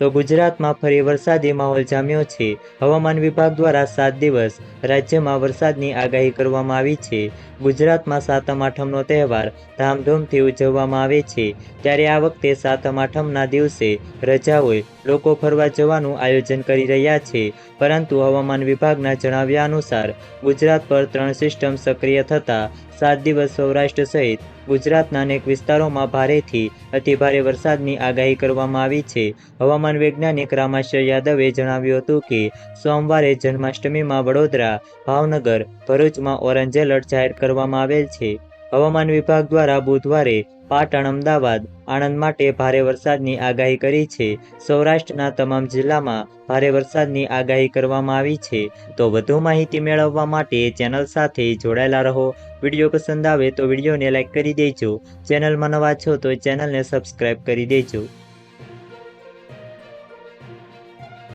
તો ગુજરાતમાં ફરી વરસાદી માહોલ જામ્યો છે. હવામાન વિભાગ દ્વારા સાત દિવસ રાજ્યમાં વરસાદની આગાહી કરવામાં આવી છે. ગુજરાતમાં સાતમ આઠમનો તહેવાર ધામધૂમથી ઉજવવામાં આવે છે. ત્યારે આ વખતે સાતમ આઠમના દિવસે રજા હોય લોકો ફરવા જવાનું આયોજન કરી રહ્યા છે. પરંતુ હવામાન વિભાગના જણાવ્યા અનુસાર ગુજરાત પર ત્રણ સિસ્ટમ સક્રિય થતાં સાત દિવસ સૌરાષ્ટ્ર સહિત ગુજરાતના અનેક વિસ્તારોમાં ભારેથી અતિભારે વરસાદની આગાહી કરવામાં આવી છે. હવામાન વૈજ્ઞાનિક રામાશ્વર યાદવે જણાવ્યું હતું કે, સોમવારે જન્માષ્ટમીમાં વડોદરા, ભાવનગર, ભરૂચમાં ઓરેન્જ એલર્ટ જાહેર કરવામાં આવેલ છે. હવામાન વિભાગ દ્વારા બુધવારે પાટણ, અમદાવાદ, આણંદ માટે ભારે વરસાદની આગાહી કરી છે. સૌરાષ્ટ્રના તમામ જિલ્લામાં ભારે વરસાદની આગાહી કરવામાં આવી છે. તો વધુ માહિતી મેળવવા માટે ચેનલ સાથે જોડાયેલા રહો. વીડિયો પસંદ આવે તો વિડીયોને લાઇક કરી દેજો. ચેનલમાં નવા છો તો ચેનલને સબસ્ક્રાઈબ કરી દેજો.